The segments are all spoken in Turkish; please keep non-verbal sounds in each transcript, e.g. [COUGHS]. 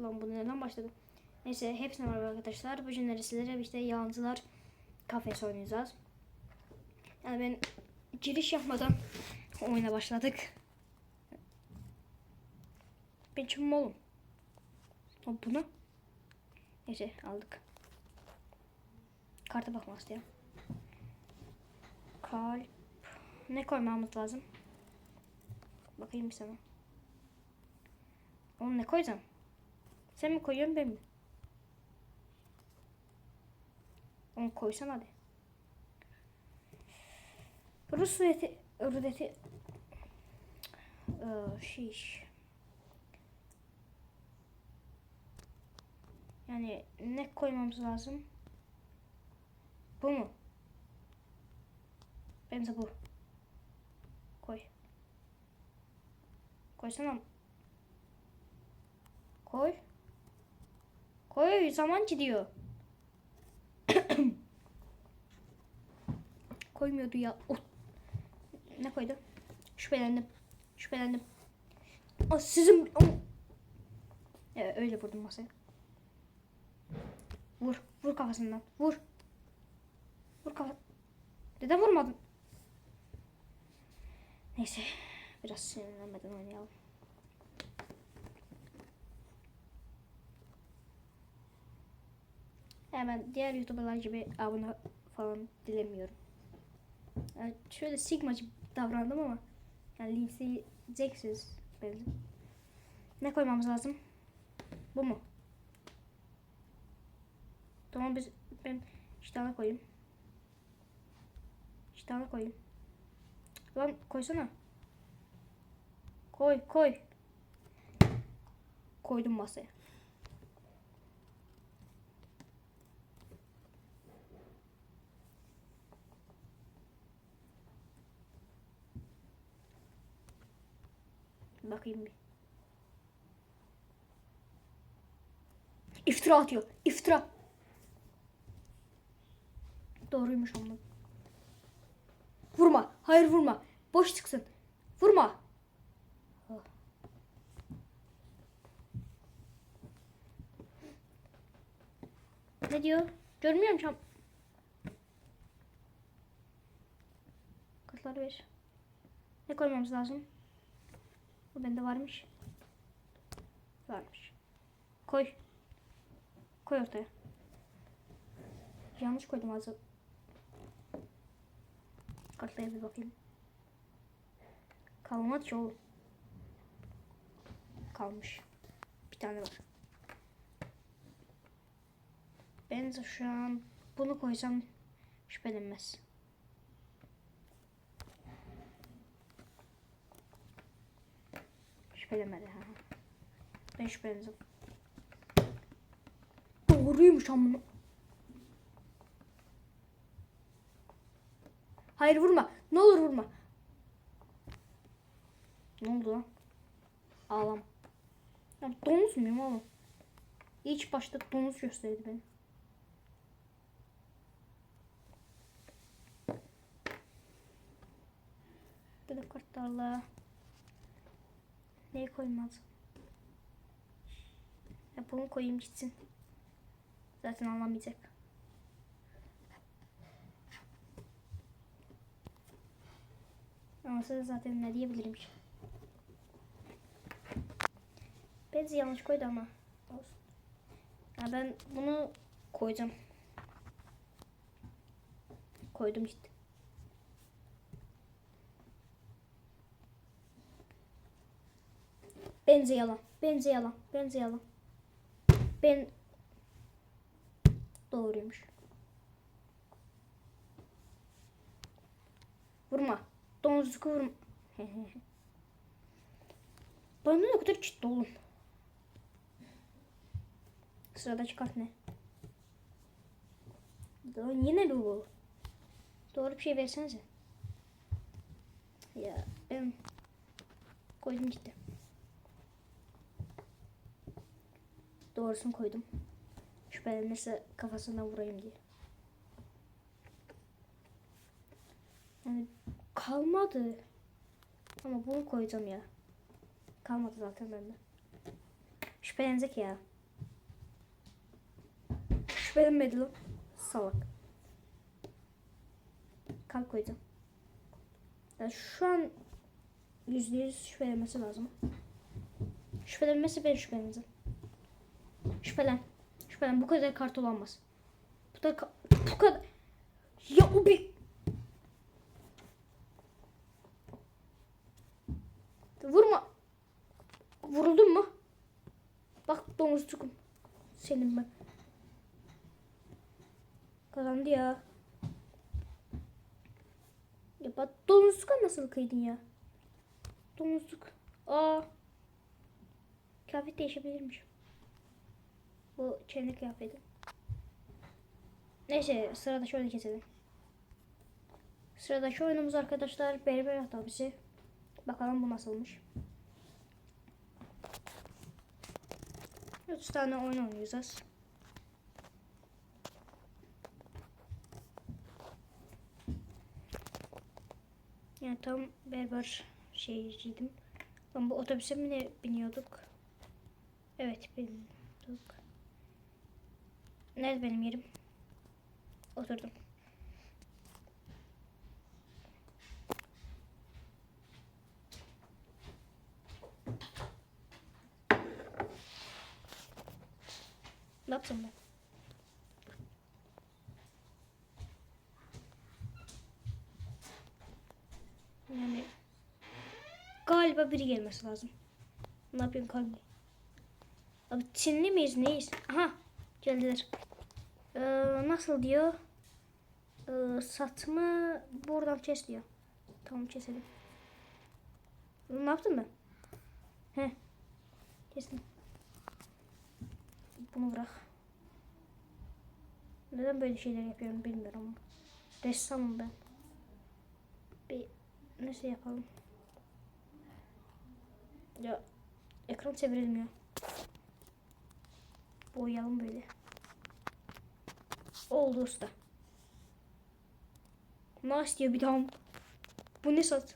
Lan bu neden başladı? Neyse hepsine merhaba arkadaşlar. Bugün sizlere işte Yalancılar kafesi oynayacağız. Yani ben giriş yapmadan oyuna başladık. Ben kim oğlum? O bunu. Neyse aldık. Karta bakmak istiyorum. Kalp. Ne koymamız lazım? Bakayım bir sana. Oğlum ne koyacağım? Sen mi koyuyorsun ben mi? Onu koysan hadi. Rus ruleti, ruleti, Ee, şiş. Yani ne koymamız lazım? Bu mu? Bence bu. Koy. Koysana. Koy. Koy zaman gidiyor. [COUGHS] Koymuyordu ya. Oh. Ne koydu? Şüphelendim. Şüphelendim. Aa, sizin... Oh. Evet, öyle vurdum masaya. Vur. Vur kafasından. Vur. Vur kafa. Neden vurmadın? Neyse. Biraz sinirlenmeden oynayalım. Hemen diğer YouTuber'lar gibi abone falan dilemiyorum. Yani şöyle sigmacı davrandım ama yani linçleyeceksiniz belli. Ne koymamız lazım? Bu mu? Tamam biz ben iştahına koyayım. İştahına koyayım. Lan koysana. Koy koy. Koydum masaya. Bakayım bir. İftira atıyor. İftira. Doğruymuş ama. Vurma. Hayır vurma. Boş çıksın. Vurma. Ne diyor? Görmüyorum şu an. Kartları ver. Ne koymamız lazım? Bu bende varmış. Varmış. Koy. Koy ortaya. Yanlış koydum az. Kartlara bir bakayım. Kalmadı oğlum. Kalmış. Bir tane var. Ben de şu an bunu koysam şüphelenmez. Şüphelenmedi ha. Ben şüphelendim. Doğruymuş amma. Hayır vurma. Ne olur vurma. Ne oldu lan? Ağlam. Ya domuz muyum oğlum? İlk başta domuz gösterdi beni. Böyle kartlarla neyi koymaz? Ya bunu koyayım gitsin. Zaten anlamayacak. Ama size zaten ne diyebilirim ki? Benzi yanlış koydu ama. Olsun. Ya ben bunu koyacağım. Koydum ciddi. Benzi yalan. Benzi yalan. Benzi yalan. Ben doğruymuş. Vurma. Domuzcuk vurma. [LAUGHS] Bana ne kadar ciddi oğlum. Sıradaki kart ne? Daha yine bu. Doğru bir şey versenize. Ya ben koydum ciddi. Doğrusunu koydum. Şüphelenirse kafasına vurayım diye. Yani kalmadı. Ama bunu koyacağım ya. Kalmadı zaten bende. Şüphelenecek ya. şüphelenmedi lan. Salak. Kalp koyacağım. Yani şu an yüzde yüz şüphelenmesi lazım. Şüphelenmesi ben şüpheleneceğim. Şüphelen. Şüphelen. Bu kadar kart olamaz. Bu da bu kadar. Ya o bir Vurma. Vuruldun mu? Bak domuzcukum. Senin ben. Kazandı ya. Ya bak domuzcuka nasıl kıydın ya? Domuzcuk. Aa. Kıyafet değişebilirmiş. Bu çene kıyafeti. Neyse sırada şöyle keselim. Sıradaki oyunumuz arkadaşlar berber otobüsü. Bakalım bu nasılmış. 30 tane oyun oynayacağız. Yani tam berber şeyciydim. Ben bu otobüse mi biniyorduk? Evet biniyorduk. Nerede benim yerim? Oturdum. Ne yapacağım ben? Yani galiba biri gelmesi lazım. Ne yapayım kalbi? Abi Çinli miyiz neyiz? Aha geldiler. Ee, nasıl diyor? Ee, satımı buradan kes diyor. Tamam keselim. Ne yaptın ben? He. Kestim. Bunu bırak. Neden böyle şeyler yapıyorum bilmiyorum ama. Ressamım ben. Bir nasıl yapalım? Ya ekran çevrilmiyor. Boyayalım böyle. Oldu usta. Ne istiyor bir daha? Bu ne sat?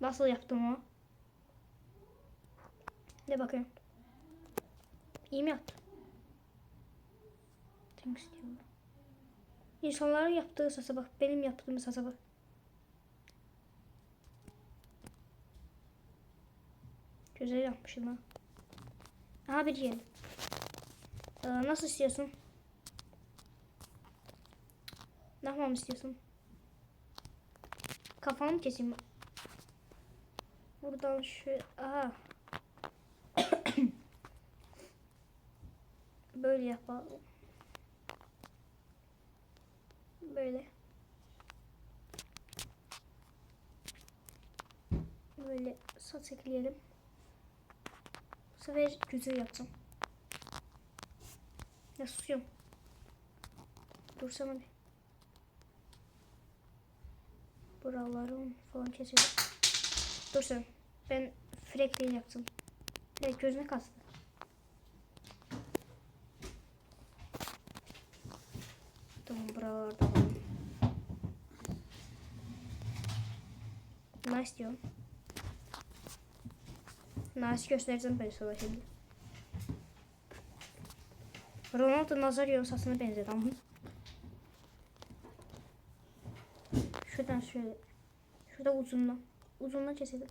Nasıl yaptım o? Ne bakayım. İyi mi yaptım? Thanks diyor. İnsanların yaptığı sasa bak. Benim yaptığım sasa bak. Güzel yapmışım ha. Aha bir yiyelim. Ee, nasıl istiyorsun? Ne yapmamı istiyorsun? Kafanı mı keseyim? Buradan şu... Aha. [COUGHS] Böyle yapalım. Böyle. Böyle saç ekleyelim. Bu sefer güzel yapacağım. Ya susuyorum. Dursana bir. Buraları falan keselim. Dur sen. Ben frekliği yaptım. Evet gözüne kastı. Tamam buralarda. Nice diyorum. Nice göstereceğim ben sana şimdi. Ronaldo Nazario sasına benzedi ama. Şuradan şöyle. Şurada uzundan. Uzundan keselim.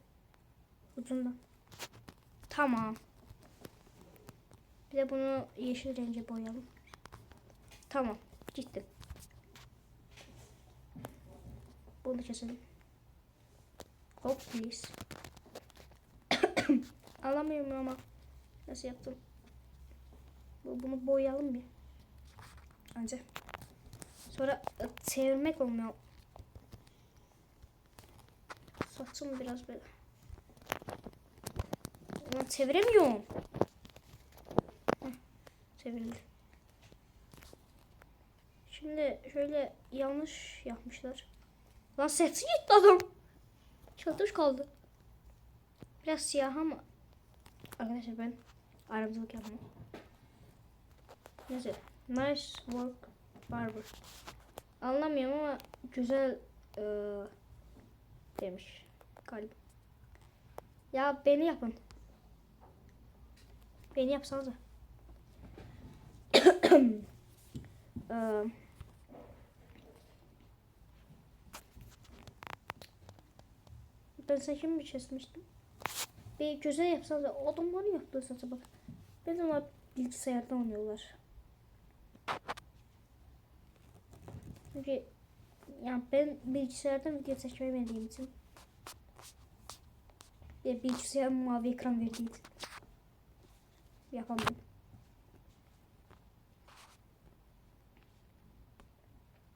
Uzundan. Tamam. Bir de bunu yeşil renge boyayalım. Tamam. Gitti. Bunu keselim. Hop please. Alamıyorum ama. Nasıl yaptım? Bu- Bunu boyayalım bir. Önce. Sonra e, çevirmek olmuyor. Saçım biraz böyle. Ulan çeviremiyorum. Heh. Şimdi şöyle yanlış yapmışlar. Lan sesi gitti adam. Çatış kaldı. Biraz siyah ama. Arkadaşlar ben ayrımcılık yapmam. Neyse. Nice work barber. Anlamıyorum ama güzel eee, demiş galiba. Ya beni yapın. Beni yapsanıza. Eee, [COUGHS] ben saçımı bir kesmiştim. Bir güzel yapsanız adam bana yaptı saça bak. Onlar bilgisayarda oynuyorlar. Çünkü yani ben bilgisayardan video seçmemediğim için ve bilgisayar mavi ekran verdiği için yapamadım.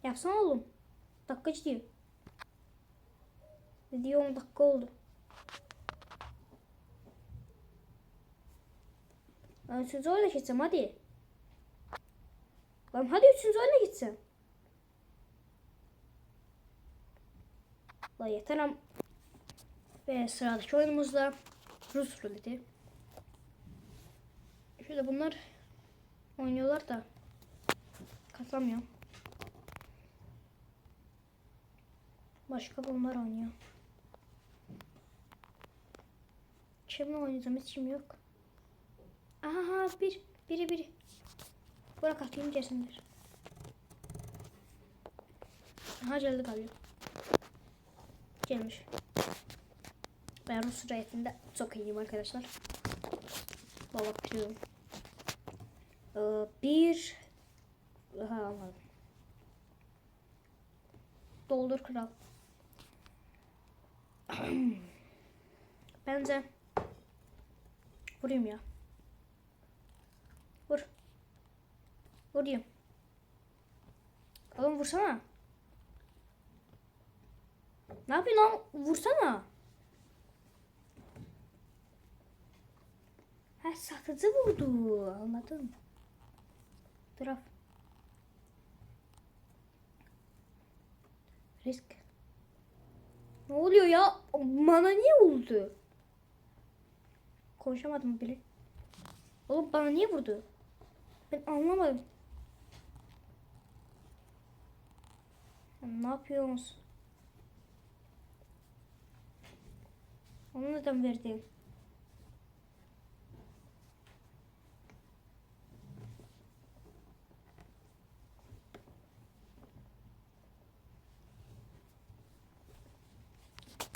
Yapsana oğlum. Dakika diyor. Video 10 dakika oldu. Ben üçüncü oyuna geçsem hadi. Lan hadi üçüncü oyuna gitsem. La yeter am. Ve sıradaki oyunumuzda Rus ruleti. Şöyle bunlar oynuyorlar da katamıyorum. Başka bunlar oynuyor. Kimle oynayacağım hiç kim yok. Aha bir biri biri. Bırak atayım gelsinler. Aha geldi galiba. Gelmiş. Ben Rus rayetinde çok iyiyim arkadaşlar. Valla biliyorum. Ee, bir Aha almadım. Doldur kral. [CLEARS THROAT] Bence vurayım ya. Vur. Vurayım. Oğlum vursana. Ne yapıyorsun lan? Vursana. Ha satıcı vurdu. Anladın. Taraf. Risk. Ne oluyor ya? Bana niye vurdu? Konuşamadım bile. Oğlum bana niye vurdu? Ben anlamadım. Ne yapıyorsunuz? Onu neden verdin?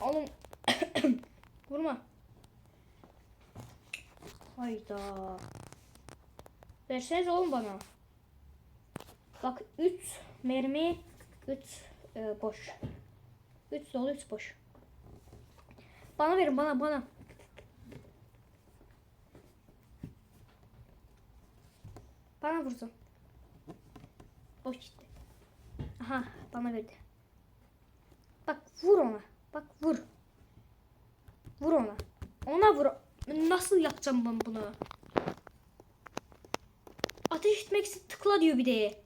Oğlum [COUGHS] vurma. Hayda. Verseniz oğlum bana. Bak 3 mermi 3 e, boş. 3 dolu 3 boş. Bana verin bana bana. Bana vursun. Boş gitti. Aha bana verdi. Bak vur ona. Bak vur. Vur ona. Ona vur. Nasıl yapacağım ben bunu? Ateş etmek için tıkla diyor bir de.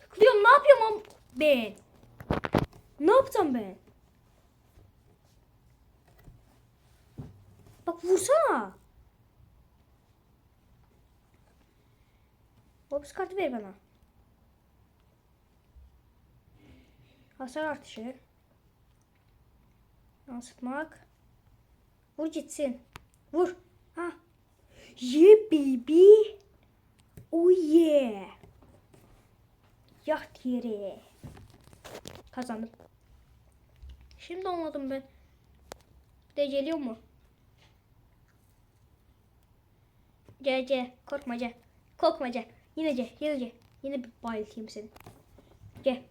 Tıklıyorum ne yapıyorum ben? Ne yapacağım ben? Bak vursana. Hopus kartı ver bana. Hasar artışı. Yansıtmak. Vur gitsin. Vur. Ha. Yeah baby. Oh yeah. Yaht yere. Kazandım. Şimdi olmadım ben. De geliyor mu? Gel gel. Korkma gel. Korkma gel. Yine gel. Yine gel. Yine bir bayıltayım seni. Gel.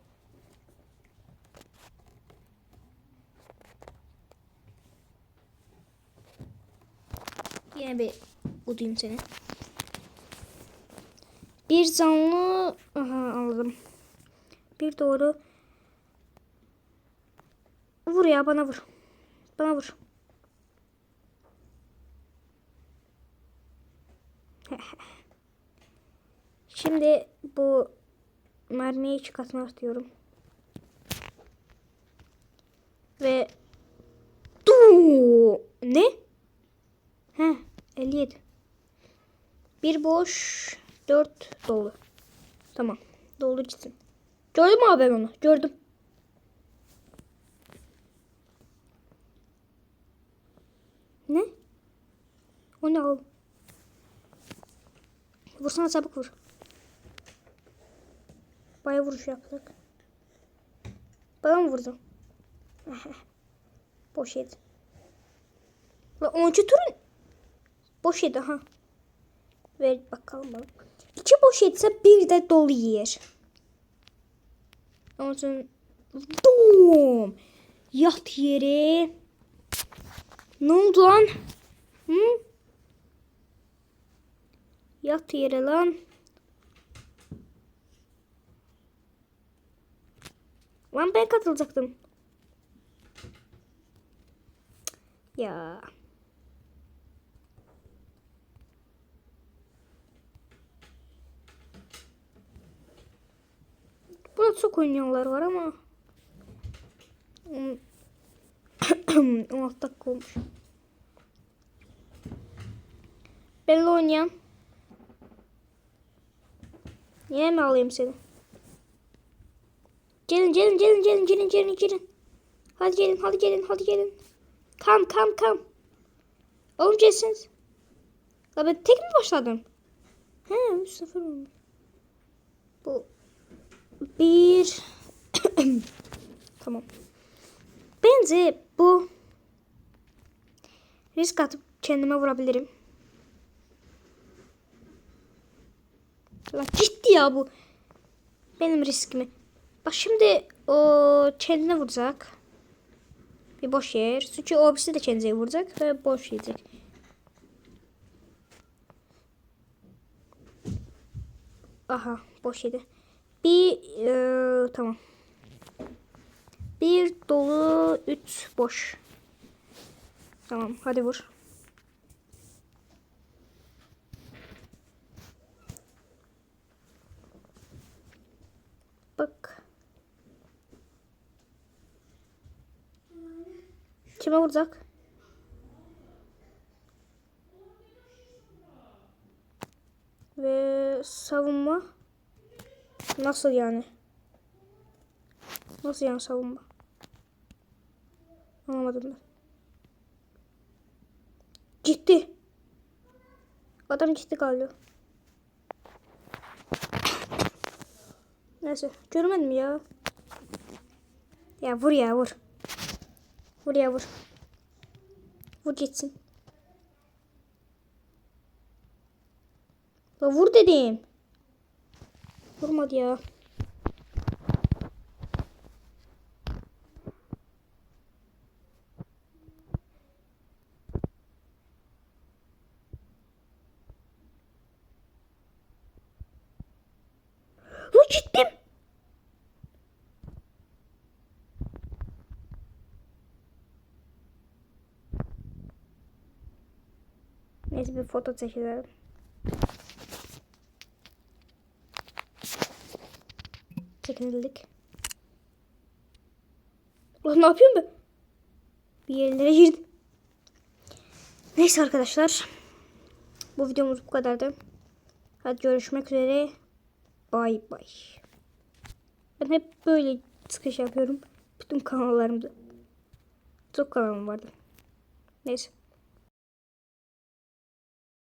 Yine bir budayım seni. Bir zanlı aha aldım. Bir doğru. Vur ya bana vur. Bana vur. [LAUGHS] Şimdi bu mermiyi çıkartmak istiyorum. Ve Du ne? He 57. Bir boş, dört dolu. Tamam. Dolu gitsin. Gördün mü abi ben onu? Gördüm. O ne oğlum? Vursana çabuk vur. Baya vuruş yaptık. Bana mı vurdun? [LAUGHS] Boş yedi. La 10. turun boş yedi ha. Ver bakalım bakalım. İki boş yetse bir de dolu yer. Ondan sonra! Yat yere. Ne oldu lan? Hı? Yat yere lan. Lan ben katılacaktım. Ya. Çok oynayanlar var ama. Hmm. [COUGHS] 16 dakika olmuş. Ben de oynayayım. Niye mi alayım seni? Gelin gelin gelin gelin gelin gelin gelin. Hadi gelin hadi gelin hadi gelin. Kam kam kam. Oğlum gelsiniz. Ya ben tek mi başladım? He 3-0 olmuş. Bir [COUGHS] tamam. Bence bu risk atıp kendime vurabilirim. Lan gitti ya bu. Benim riskimi. Bak şimdi o kendine vuracak. Bir boş yer. Çünkü o birisi de kendine vuracak ve boş yiyecek. Aha boş yedi. Bir e, tamam. Bir dolu, üç boş. Tamam, hadi vur. Bak. Kime vuracak? Ve savunma. Nasıl yani? Nasıl yani savunma? Anlamadım ben. Gitti. Adam gitti galiba. Neyse. Görmedim ya. Ya vur ya vur. Vur ya vur. Vur gitsin. Ya vur dedim. Vurmadı ya. Lan. Neyse bir foto çekelim. Çekildik. Ulan ne yapıyorum ben? Bir yerlere girdim. Neyse arkadaşlar. Bu videomuz bu kadardı. Hadi görüşmek üzere. Bay bay. Ben hep böyle çıkış yapıyorum. Bütün kanallarımda. Çok kanalım vardı. Neyse.